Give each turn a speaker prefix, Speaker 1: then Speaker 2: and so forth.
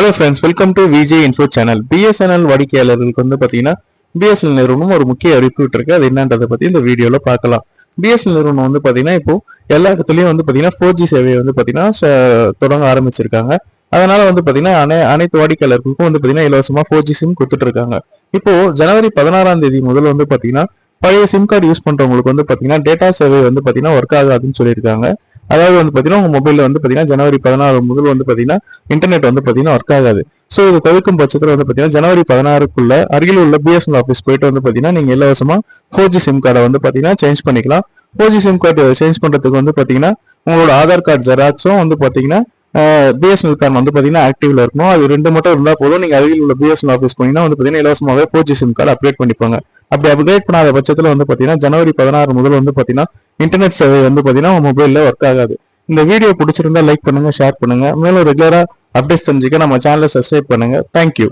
Speaker 1: Hello friends welcome to VJ info channel BSNL வாடிக்கையாளர்களுக்கு வந்து பார்த்தீங்கன்னா பிஎஸ்என்எல் நிறுவனம் ஒரு முக்கிய அறிவிப்பு இருக்கு. அது என்னன்றதை பற்றி இந்த வீடியோவில் பார்க்கலாம். பிஎஸ்என்எல் நிறுவனம் வந்து பார்த்தீங்கன்னா இப்போ எல்லா இடத்துலையும் வந்து பார்த்தீங்கன்னா ஃபோர் ஜி சேவையை வந்து பார்த்தீங்கன்னா தொடங்க ஆரம்பிச்சிருக்காங்க. அதனால வந்து பார்த்தீங்கன்னா அனை அனைத்து வாடிக்கையாளர்களுக்கும் வந்து பார்த்தீங்கன்னா இலவசமாக ஃபோர் ஜி சிம் கொடுத்துட்டு இருக்காங்க இப்போ ஜனவரி பதினாறாம் தேதி முதல் வந்து பார்த்தீங்கன்னா பழைய சிம் கார்டு யூஸ் பண்ணுறவங்களுக்கு வந்து பார்த்தீங்கன்னா டேட்டா சேவை வந்து பார்த்தீங்கன்னா ஒர்க் ஆகாதுன்னு சொல்லியிருக்காங்க. அதாவது வந்து பார்த்தீங்கன்னா உங்கள் மொபைலில் வந்து பார்த்தீங்கன்னா ஜனவரி பதினாறு முதல் வந்து பார்த்தீங்கன்னா இன்டர்நெட் வந்து பார்த்தீங்கன்னா ஒர்க் ஆகாது. ஸோ இது தவிர்க்கும் பட்சத்தில் வந்து பார்த்தீங்கன்னா ஜனவரி பதினாறுக்குள்ள அருகில் உள்ள பிஎஸ்என்எல் ஆஃபீஸ் போயிட்டு வந்து பார்த்தீங்கன்னா நீங்கள் இலவசமாக ஃபோர் ஜி சிம் கார்டை வந்து பார்த்தீங்கன்னா சேஞ்ச் பண்ணிக்கலாம். Four G SIM card change பண்ணுறதுக்கு வந்து பார்த்தீங்கன்னா உங்களோட ஆதார் கார்டு ஜெராக்ஸும் வந்து பார்த்தீங்கன்னா பிஎஸ்என்எல் பிளான் வந்து பார்த்தீங்கன்னா ஆக்டிவ்ல இருக்கணும் அது ரெண்டு மட்டும் இருந்தால் போதும். நீங்கள் அருகில் உள்ள பிஎஸ்என்எல் ஆஃபீஸ் போனீங்கன்னா வந்து பார்த்தீங்கன்னா இலவசமாகவே four G SIM card update பண்ணிப்பாங்க. அப்படி அப்டேட் பண்ணாத பட்சத்தில் வந்து பார்த்தீங்கன்னா ஜனவரி பதினாறு முதல் வந்து பார்த்தீங்கன்னா இன்டர்நெட் சேவை வந்து பார்த்தீங்கன்னா உங்க மொபைலில் ஒர்க் ஆகாது. இந்த வீடியோ பிடிச்சிருந்தா லைக் பண்ணுங்க ஷேர் பண்ணுங்க. மேலும் ரெகுலராக அப்டேட்ஸ் தெரிஞ்சுக்க நம்ம சேனலை சப்ஸ்கிரைப் பண்ணுங்க. தேங்க்யூ